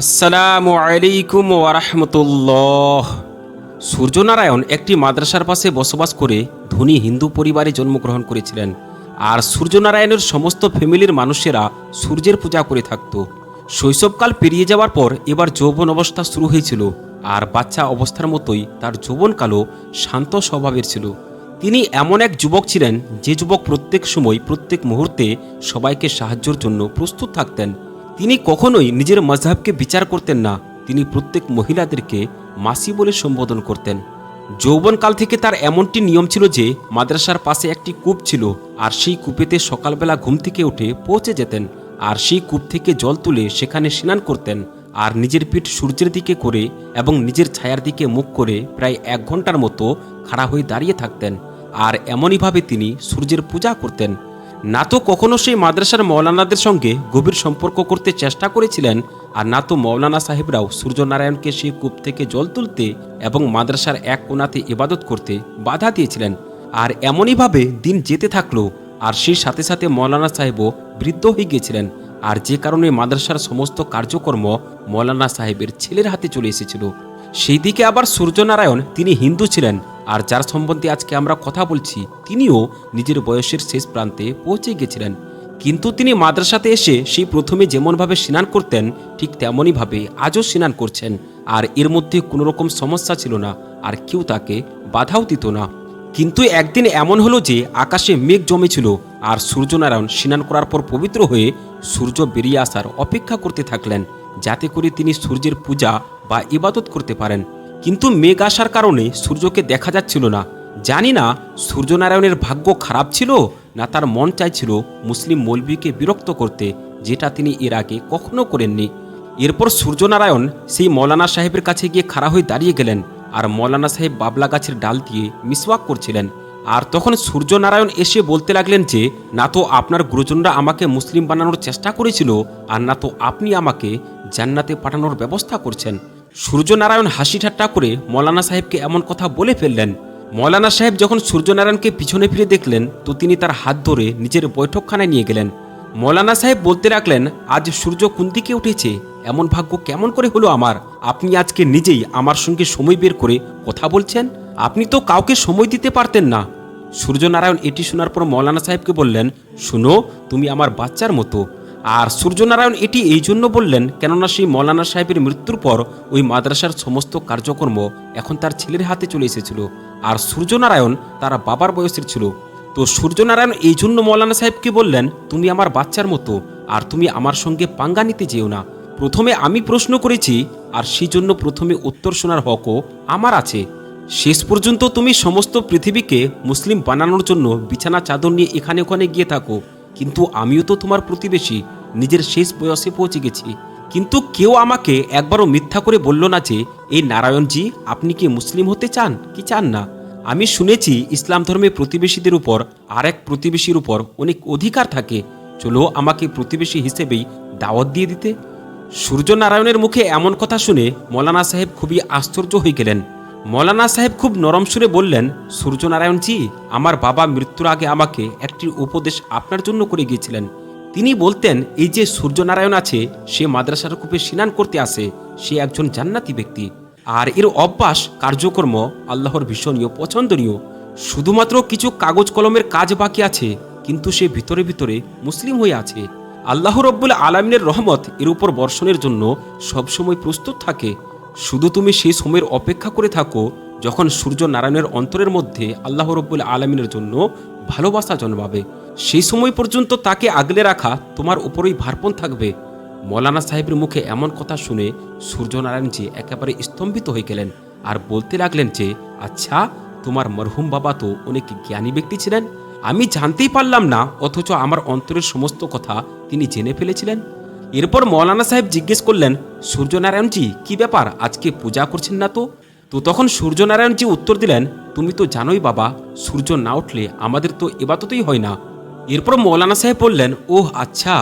আসসালামু আলাইকুম ওরহমতুল্লাহ সূর্যনারায়ণ একটি মাদ্রাসার পাশে বসবাস করে ধনী হিন্দু পরিবারে জন্মগ্রহণ করেছিলেন আর সূর্যনারায়ণের সমস্ত ফ্যামিলির মানুষেরা সূর্যের পূজা করে থাকত। শৈশবকাল পেরিয়ে যাওয়ার পর এবার যৌবন অবস্থা শুরু হয়েছিল আর বাচ্চা অবস্থার মতোই তার যৌবনকালও শান্ত স্বভাবের ছিল। তিনি এমন এক যুবক ছিলেন যে যুবক প্রত্যেক সময় প্রত্যেক মুহূর্তে সবাইকে সাহায্যের জন্য প্রস্তুত থাকতেন। তিনি কখনোই নিজের মজহাবকে বিচার করতেন না। তিনি প্রত্যেক মহিলাদেরকে মাসি বলে সম্বোধন করতেন। যৌবনকাল থেকে তার এমনটি নিয়ম ছিল যে, মাদ্রাসার পাশে একটি কূপ ছিল আর সেই কূপেতে সকালবেলা ঘুম থেকে উঠে পৌঁছে যেতেন আর সেই কূপ থেকে জল তুলে সেখানে স্নান করতেন আর নিজের পিঠ সূর্যের দিকে করে এবং নিজের ছায়ার দিকে মুখ করে প্রায় এক ঘণ্টার মতো খাড়া হয়ে দাঁড়িয়ে থাকতেন। আর এমনইভাবে তিনি সূর্যের পূজা করতেন। না তো কখনো সেই মাদ্রাসার মৌলানাদের সঙ্গে গভীর সম্পর্ক করতে চেষ্টা করেছিলেন, আর না তো মৌলানা সাহেবরাও সূর্যনারায়ণকে সেই কূপ থেকে জল তুলতে এবং মাদ্রাসার এক কোণাতে ইবাদত করতে বাধা দিয়েছিলেন। আর এমনইভাবে দিন যেতে থাকল, আর সেই সাথে সাথে মৌলানা সাহেবও বৃদ্ধ হয়ে গিয়েছিলেন আর যে কারণে মাদ্রাসার সমস্ত কার্যকর্ম মৌলানা সাহেবের ছেলের হাতে চলে এসেছিল। সেই দিকে আবার সূর্যনারায়ণ, তিনি হিন্দু ছিলেন আর যার সম্বন্ধে আজকে আমরা কথা বলছি, তিনিও নিজের বয়সের শেষ প্রান্তে পৌঁছে গেছিলেন। কিন্তু তিনি মাদ্রাসাতে এসে সেই প্রথমে যেমনভাবে স্নান করতেন, ঠিক তেমনইভাবে আজও স্নান করছেন। আর এর মধ্যে কোনো রকম সমস্যা ছিল না, আর কেউ তাকে বাধাও দিত না। কিন্তু একদিন এমন হলো যে, আকাশে মেঘ জমেছিল, আর সূর্যনারায়ণ স্নান করার পর পবিত্র হয়ে সূর্য বেরিয়ে আসার অপেক্ষা করতে থাকলেন, যাতে করে তিনি সূর্যের পূজা বা ইবাদত করতে পারেন। কিন্তু মেঘ আসার কারণে সূর্যকে দেখা যাচ্ছিল না। জানি না সূর্যনারায়ণের ভাগ্য খারাপ ছিল না তার মন চাইছিল মুসলিম মৌলবীকে বিরক্ত করতে, যেটা তিনি এর আগে কখনো করেননি। এরপর সূর্যনারায়ণ সেই মৌলানা সাহেবের কাছে গিয়ে খাড়া হয়ে দাঁড়িয়ে গেলেন আর মৌলানা সাহেব বাবলা গাছের ডাল দিয়ে মিসওয়াক করছিলেন। আর তখন সূর্যনারায়ণ এসে বলতে লাগলেন যে, না তো আপনার গুরুজনরা আমাকে মুসলিম বানানোর চেষ্টা করেছিল আর না তো আপনি আমাকে জান্নাতে পাঠানোর ব্যবস্থা করছেন। সূর্যনারায়ণ হাসি ঠাট্টা করে মৌলানা সাহেবকে এমন কথা বলে ফেললেন। মৌলানা সাহেব যখন সূর্যনারায়ণকে পিছনে ফিরে দেখলেন, তো তিনি তার হাত ধরে নিজের বৈঠকখানায় নিয়ে গেলেন। মৌলানা সাহেব বলতে রাখলেন আজ সূর্য কোন দিকে উঠেছে? এমন ভাগ্য কেমন করে হলো আমার? আপনি আজকে নিজেই আমার সঙ্গে সময় বের করে কথা বলছেন? আপনি তো কাউকে সময় দিতে পারতেন না। সূর্যনারায়ণ এটি শোনার পর মৌলানা সাহেবকে বললেন, শুনো, তুমি আমার বাচ্চার মতো। আর সূর্যনারায়ণ এটি এই জন্য বললেন, কেননা সেই মৌলানা সাহেবের মৃত্যুর পর ওই মাদ্রাসার সমস্ত কার্যক্রম এখন তার ছেলের হাতে চলে এসেছিল আর সূর্যনারায়ণ তার বাবার বয়সের ছিল। তো সূর্যনারায়ণ এই জন্য মৌলানা সাহেবকে বললেন, তুমি আমার বাচ্চার মতো আর তুমি আমার সঙ্গে পাঙ্গা নিতে যেও না। প্রথমে আমি প্রশ্ন করেছি, আর সেই জন্য প্রথমে উত্তর শোনার হকও আমার আছে। শেষ পর্যন্ত তুমি সমস্ত পৃথিবীকে মুসলিম বানানোর জন্য বিছানা চাদর নিয়ে এখানে ওখানে গিয়ে থাকো। কিন্তু আমিও তো তোমার প্রতিবেশী, নিজের শেষ বয়সে পৌঁছে গেছি। কিন্তু কেউ আমাকে একবারও মিথ্যা করে বলল না যে এই নারায়ণজি, আপনি কি মুসলিম হতে চান? কি চান না। আমি শুনেছি ইসলাম ধর্মে প্রতিবেশীদের উপর আর এক প্রতিবেশীর উপর অনেক অধিকার থাকে। চলো আমাকে প্রতিবেশী হিসেবেই দাওয়াত দিয়ে দিতে। সূর্যনারায়ণের মুখে এমন কথা শুনে মৌলানা সাহেব খুবই আশ্চর্য হয়ে গেলেন। মৌলানা সাহেব খুব নরম সুরে বললেন, সূর্যনারায়ণজি, আমার বাবা মৃত্যুর আগে আমাকে একটি উপদেশ আপনার জন্য করে গিয়েছিলেন। তিনি বলতেন, এই যে সূর্যনারায়ণ আছে, সে মাদ্রাসার কূপে স্নান করতে আসে, সে একজন জান্নাতি ব্যক্তি। আর এর অভ্যাস কার্যকর্ম, আল্লাহর ভীষণীয়, পছন্দনীয়। শুধুমাত্র কিছু কাগজ কলমের কাজ বাকি আছে, কিন্তু সে ভিতরে ভিতরে মুসলিম হয়ে আছে। আল্লাহ রব্বুল আলমিনের রহমত এর উপর বর্ষণের জন্য সবসময় প্রস্তুত থাকে। শুধু তুমি সেই সময়ের অপেক্ষা করে থাকো যখন সূর্য নারায়ণের অন্তরের মধ্যে আল্লাহ রব্বুল আলমিনের জন্য ভালোবাসা জন্মাবে। সেই সময় পর্যন্ত তাকে আগলে রাখা তোমার উপরই ভারপণ থাকবে। মৌলানা সাহেবের মুখে এমন কথা শুনে সূর্যনারায়ণজি একেবারে স্তম্ভিত হয়ে গেলেন আর বলতে লাগলেন যে আচ্ছা তোমার মরহুম বাবা তো অনেক জ্ঞানী ব্যক্তি ছিলেন। আমি জানতেই পারলাম না, অথচ আমার অন্তরের সমস্ত কথা তিনি জেনে ফেলেছিলেন। এরপর মৌলানা সাহেব জিজ্ঞেস করলেন, সূর্যনারায়ণজি, কি ব্যাপার? আজকে পূজা করছেন না তো? তো তখন সূর্যনারায়ণজি উত্তর দিলেন, তুমি তো জানোই বাবা, সূর্য না উঠলে আমাদের তো এবাততেই হয় না। এরপর মৌলানা সাহেব বললেন, ওহ আচ্ছা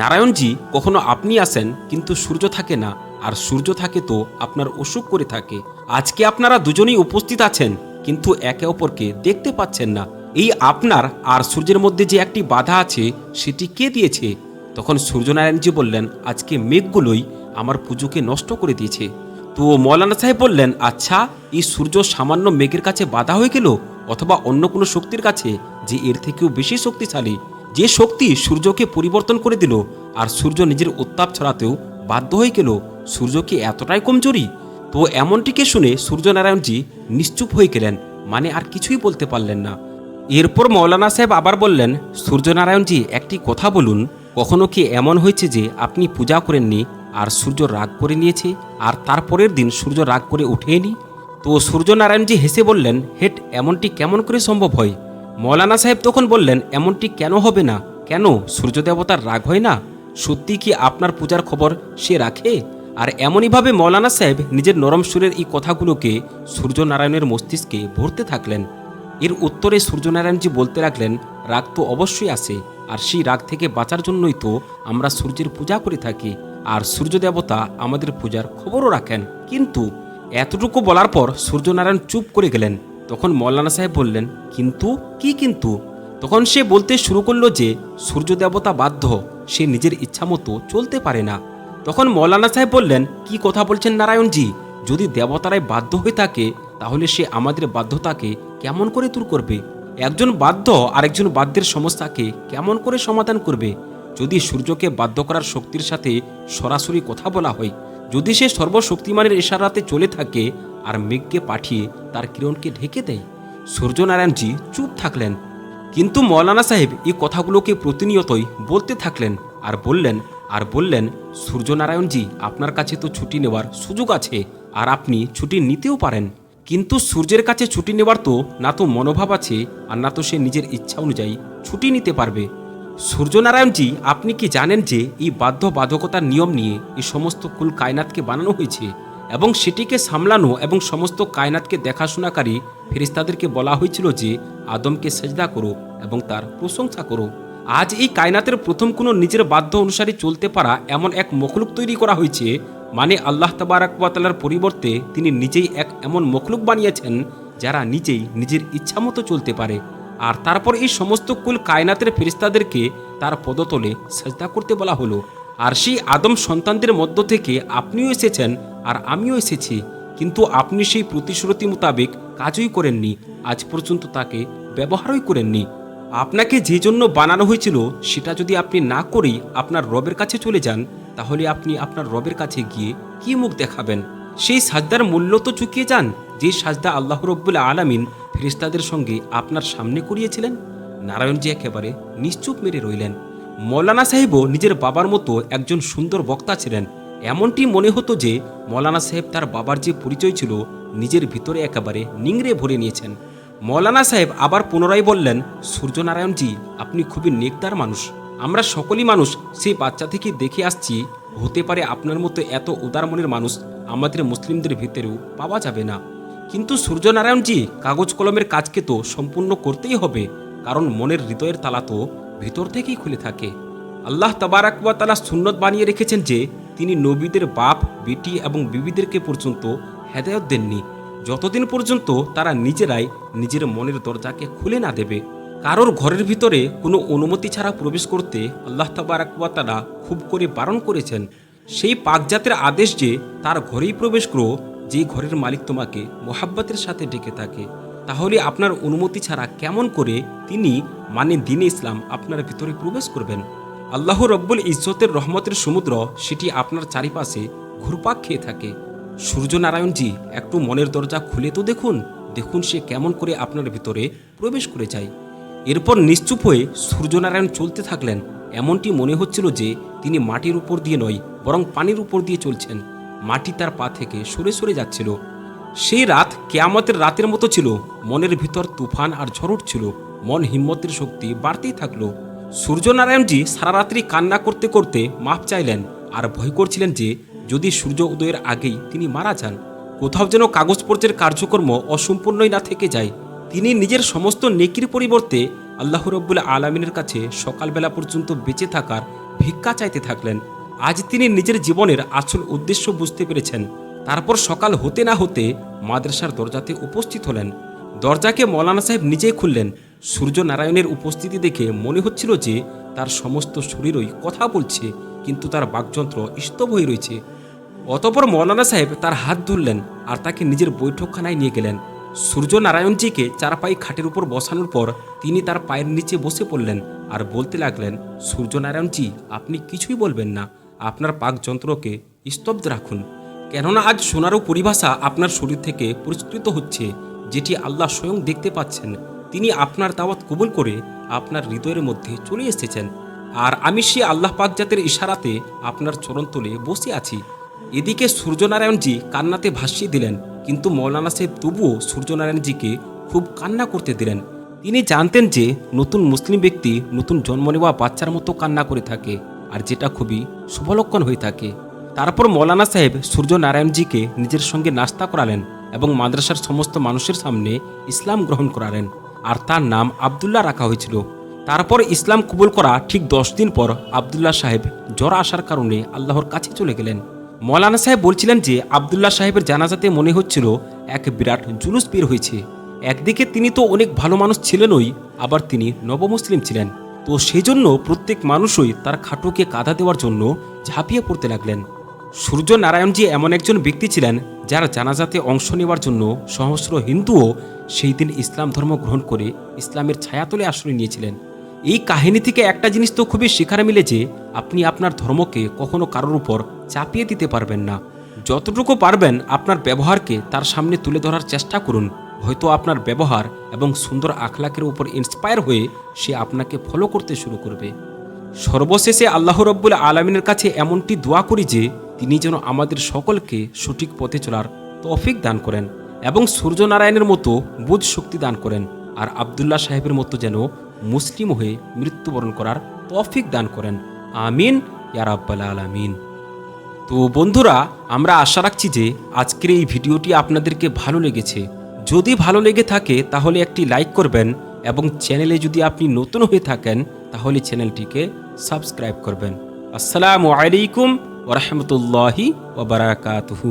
নারায়ণজি, কখনো আপনি আসেন, কিন্তু সূর্য থাকে না, আর সূর্য থাকে তো আপনার অসুখ করে থাকে। আজকে আপনারা দুজনেই উপস্থিত আছেন, কিন্তু একে অপরকে দেখতে পাচ্ছেন না। এই আপনার আর সূর্যের মধ্যে যে একটি বাধা আছে, সেটি কে দিয়েছে? তখন সূর্যনারায়ণজি বললেন, আজকে মেঘগুলোই আমার পুজোকে নষ্ট করে দিয়েছে। তো মৌলানা সাহেব বললেন আচ্ছা এই সূর্য সামান্য মেঘের কাছে বাধা হয়ে গেল অথবা অন্য কোনো শক্তির কাছে যে এর থেকেও বেশি শক্তিশালী? যে শক্তি সূর্যকে পরিবর্তন করে দিল আর সূর্য নিজের উত্তাপ ছড়াতেও বাধ্য হয়ে গেল সূর্য কি এতটাই কমজোরি? তো এমনটিকে শুনে সূর্যনারায়ণজি নিশ্চুপ হয়ে গেলেন মানে আর কিছুই বলতে পারলেন না। এরপর মৌলানা সাহেব আবার বললেন, সূর্যনারায়ণজি, একটি কথা বলুন। কখনো কি এমন হয়েছে যে আপনি পূজা করেননি আর সূর্য রাগ করে নিয়েছে আর তারপরের দিন সূর্য রাগ করে উঠেনি? তো সূর্যনারায়ণজি হেসে বললেন, হেট, এমনটি কেমন করে সম্ভব হয়? মৌলানা সাহেব তখন বললেন, এমনটি কেন হবে না? কেন? সূর্য দেবতার রাগ হয় না? সত্যি কি আপনার পূজার খবর সে রাখে? আর এমনইভাবে মৌলানা সাহেব নিজের নরম সুরের এই কথাগুলোকে সূর্যনারায়ণের মস্তিষ্কে ভরতে থাকলেন। এর উত্তরে সূর্যনারায়ণজি বলতে লাগলেন, রাগ তো অবশ্যই আসে আর সেই রাগ থেকে বাঁচার জন্যই তো আমরা সূর্যের পূজা করে থাকি, আর সূর্য দেবতা আমাদের পূজার খবরও রাখেন। কিন্তু এতটুকু বলার পর সূর্যনারায়ণ চুপ করে গেলেন। তখন মৌলানা সাহেব বললেন, কিন্তু, কি কিন্তু? তখন সে বলতে শুরু করল যে সূর্য দেবতা বাধ্য, সে নিজের ইচ্ছা মতো চলতে পারে না। তখন মৌলানা সাহেব বললেন, কি কথা বলছেন নারায়ণজি? যদি দেবতারাই বাধ্য হয়ে থাকে, তাহলে সে আমাদের বাধ্যতাকে কেমন করে দূর করবে? একজন বাধ্য আরেকজন বাধ্যের সমস্যাকে কেমন করে সমাধান করবে? যদি সূর্যকে বাধ্য করার শক্তির সাথে সরাসরি কথা বলা হয়, যদি সে সর্বশক্তিমানের ইশারাতে চলে থাকে আর মেঘকে পাঠিয়ে তার কিরণকে ঢেকে দেয়? সূর্যনারায়ণজি চুপ থাকলেন। কিন্তু মৌলানা সাহেব এই কথাগুলোকে প্রতিনিয়তই বলতে থাকলেন আর বললেন আর বললেন, সূর্যনারায়ণজি, আপনার কাছে তো ছুটি নেওয়ার সুযোগ আছে, আর আপনি ছুটি নিতেও পারেন। কিন্তু সূর্যের কাছে ছুটি নেওয়ার তো না তো মনোভাব আছে আর না তো সে নিজের ইচ্ছা অনুযায়ী ছুটি নিতে পারবে। সূর্যনারায়ণজি, আপনি কি জানেন যে এই বাধ্য বাধকতার নিয়ম নিয়ে এই সমস্ত কুল কায়নাতকে বানানো হয়েছে এবং সেটিকে সামলানো এবং সমস্ত কায়নাতকে দেখাশোনাকারী ফেরিস্তাদেরকে বলা হয়েছিল যে আদমকে সেজদা করো এবং তার প্রশংসা করো। আজ এই কায়নাতের প্রথম কোনো নিজের বাধ্য অনুসারে চলতে পারা এমন এক মখলুক তৈরি করা হয়েছে মানে আল্লাহ তাবারাকালার পরিবর্তে তিনি নিজেই এক এমন মখলুক বানিয়েছেন যারা নিজেই নিজের ইচ্ছামতো চলতে পারে। আর তারপর এই সমস্ত কুল কায়নাতের ফেরিস্তাদেরকে তার পদতলে সাজদা করতে বলা হলো। আর সেই আদম সন্তানদের মধ্য থেকে আপনিও এসেছেন আর আমিও এসেছি, কিন্তু আপনি সেই প্রতিশ্রুতি মোতাবেক কাজই করেননি, আজ পর্যন্ত তাকে ব্যবহারই করেননি। আপনাকে যে জন্য বানানো হয়েছিল, সেটা যদি আপনি না করেই আপনার রবের কাছে চলে যান, তাহলে আপনি আপনার রবের কাছে গিয়ে কি মুখ দেখাবেন? সেই সাজদার মূল্য তো চুকিয়ে যান, যে সাজদা আল্লাহ রব্বুল আলামিন ফেরিস্তাদের সঙ্গে আপনার সামনে করিয়েছিলেন। নারায়ণজি একেবারে নিশ্চুপ মেরে রইলেন। মৌলানা সাহেবও নিজের বাবার মতো একজন সুন্দর বক্তা ছিলেন। এমনটি মনে হতো যে, মৌলানা সাহেব তার বাবার যে পরিচয় ছিল, নিজের ভিতরে একেবারে নিংড়ে ভরে নিয়েছেন। মৌলানা সাহেব আবার পুনরায় বললেন, সূর্যনারায়ণজি, আপনি খুবই নেকদার মানুষ। আমরা সকলই মানুষ সেই বাচ্চা থেকে দেখে আসছি, হতে পারে আপনার মতো এত উদার মনের মানুষ আমাদের মুসলিমদের ভিতরেও পাওয়া যাবে না। কিন্তু সূর্যনারায়ণজি, কাগজ কলমের কাজকে তো সম্পূর্ণ করতেই হবে, কারণ মনের হৃদয়ের তালা তো ভিতর থেকেই খুলে থাকে। আল্লাহ তাবারাকুয়া তালা সুন্নত বানিয়ে রেখেছেন যে, তিনি নবীদের বাপ, বেটি এবং বিবিদেরকে পর্যন্ত হেদায়ত দেননি। যতদিন পর্যন্ত তারা নিজেরাই নিজের মনের দরজাকে খুলে না দেবে, কারোর ঘরের ভিতরে কোনো অনুমতি ছাড়া প্রবেশ করতে আল্লাহ তাবারাকুয়া তালা খুব করে বারণ করেছেন। সেই পাকজাতের আদেশ যে তার ঘরেই প্রবেশ করো, যে ঘরের মালিক তোমাকে মোহাব্বতের সাথে ডেকে থাকে। তাহলে আপনার অনুমতি ছাড়া কেমন করে তিনি মানে দিনে ইসলাম আপনার ভিতরে প্রবেশ করবেন? আল্লাহ রব্বুল ইজ্জতের রহমতের সমুদ্র সেটি আপনার চারিপাশে ঘুরপাক খেয়ে থাকে। সূর্যনারায়ণজি, একটু মনের দরজা খুলে তো দেখুন দেখুন সে কেমন করে আপনার ভিতরে প্রবেশ করে যায়। এরপর নিশ্চুপ হয়ে সূর্যনারায়ণ চলতে থাকলেন। এমনটি মনে হচ্ছিল যে তিনি মাটির উপর দিয়ে নয়, বরং পানির উপর দিয়ে চলছেন। মাটি তার পা থেকে সরে সরে যাচ্ছিল। সেই রাত কেয়ামতের রাতের মতো ছিল। মনের ভিতর তুফান আর ঝড় উঠছিল। মন হিম্মতের শক্তি বাড়তেই থাকল। সূর্যনারায়ণজি সারা রাত্রি কান্না করতে করতে মাপ চাইলেন আর ভয় করছিলেন যে যদি সূর্য উদয়ের আগেই তিনি মারা যান, কোথাও যেন কাগজপত্রের কার্যক্রম অসম্পূর্ণই না থেকে যায়। তিনি নিজের সমস্ত নেকির পরিবর্তে আল্লাহ রব্বুল আলমিনের কাছে সকালবেলা পর্যন্ত বেঁচে থাকার ভিক্ষা চাইতে থাকলেন। আজ তিনি নিজের জীবনের আসল উদ্দেশ্য বুঝতে পেরেছেন। তারপর সকাল হতে না হতে মাদ্রাসার দরজাতে উপস্থিত হলেন। দরজাকে মৌলানা সাহেব নিজেই খুললেন। সূর্য নারায়ণের উপস্থিতি দেখে মনে হচ্ছিল যে তার সমস্ত শরীরই কথা বলছে। কিন্তু তার বাকযন্ত্র স্তব হয়ে রয়েছে। অতপর মৌলানা সাহেব তার হাত ধরলেন আর তাকে নিজের বৈঠকখানায় নিয়ে গেলেন। সূর্য নারায়ণজিকে চারপাই খাটের উপর বসানোর পর তিনি তার পায়ের নিচে বসে পড়লেন আর বলতে লাগলেন সূর্য নারায়ণজি আপনি কিছুই বলবেন না। আপনার পাক যন্ত্রকে স্তব্ধ রাখুন। কেননা আজ সোনারও পরিভাষা আপনার শরীর থেকে পরিষ্কৃত হচ্ছে, যেটি আল্লাহ স্বয়ং দেখতে পাচ্ছেন। তিনি আপনার দাওয়াত কবুল করে আপনার হৃদয়ের মধ্যে চলে এসেছেন। আর আমি সে আল্লাহ পাক জাতের ইশারাতে আপনার চরণতলে বসে আছি। এদিকে সূর্যনারায়ণজি কান্নাতে ভাসিয়ে দিলেন, কিন্তু মৌলানা সাহেব তবুও সূর্যনারায়ণজিকে খুব কান্না করতে দিলেন। তিনি জানতেন যে নতুন মুসলিম ব্যক্তি নতুন জন্ম নেওয়া বাচ্চার মতো কান্না করে থাকে আর যেটা খুবই শুভলক্ষণ হয়ে থাকে। তারপর মৌলানা সাহেব সূর্যনারায়ণজিকে নিজের সঙ্গে নাস্তা করালেন এবং মাদ্রাসার সমস্ত মানুষের সামনে ইসলাম গ্রহণ করালেন। আর তার নাম আবদুল্লাহ রাখা হয়েছিল। তারপর ইসলাম কবুল করা ঠিক দশ দিন পর আবদুল্লাহ সাহেব জ্বর আসার কারণে আল্লাহর কাছে চলে গেলেন। মৌলানা সাহেব বলছিলেন যে, আবদুল্লাহ সাহেবের জানাজাতে মনে হচ্ছিল এক বিরাট জুলুস বের হয়েছে। একদিকে তিনি তো অনেক ভালো মানুষ ছিলেনই, আবার তিনি নবমুসলিম ছিলেন। তো সেই জন্য প্রত্যেক মানুষই তার খাটুকে কাঁধা দেওয়ার জন্য ঝাঁপিয়ে পড়তে লাগলেন। সূর্য নারায়ণজি এমন একজন ব্যক্তি ছিলেন যার জানাজাতে অংশ নেওয়ার জন্য সহস্র হিন্দুও সেই দিন ইসলাম ধর্ম গ্রহণ করে ইসলামের ছায়াতলে আশ্রয় নিয়েছিলেন। এই কাহিনী থেকে একটা জিনিস তো খুবই শিখার মিলে যে, আপনি আপনার ধর্মকে কখনো কারোর উপর চাপিয়ে দিতে পারবেন না। যতটুকু পারবেন আপনার ব্যবহারকে তার সামনে তুলে ধরার চেষ্টা করুন। হয়তো আপনার ব্যবহার এবং সুন্দর আখলাকের উপর ইন্সপায়ার হয়ে সে আপনাকে ফলো করতে শুরু করবে। সর্বশেষে আল্লাহ রব্বুল আলমিনের কাছে এমনটি দোয়া করি যে, তিনি যেন আমাদের সকলকে সঠিক পথে চলার তৌফিক দান করেন এবং সূর্যনারায়ণের মতো বুধ শক্তি দান করেন। আর আবদুল্লাহ সাহেবের মতো যেন মুসলিম হয়ে মৃত্যুবরণ করার তৌফিক দান করেন। আমিন ইয়ারাব্বাল আলামিন। তো বন্ধুরা, আমরা আশা রাখছি যে আজকের এই ভিডিওটি আপনাদেরকে ভালো লেগেছে। যদি ভালো লেগে থাকে, তাহলে একটি লাইক করবেন এবং চ্যানেলে যদি আপনি নতুন হয়ে থাকেন, তাহলে চ্যানেলটিকে সাবস্ক্রাইব করবেন। আসসালামু আলাইকুম ওরহমতুল্লাহি ওবরাকাতুহু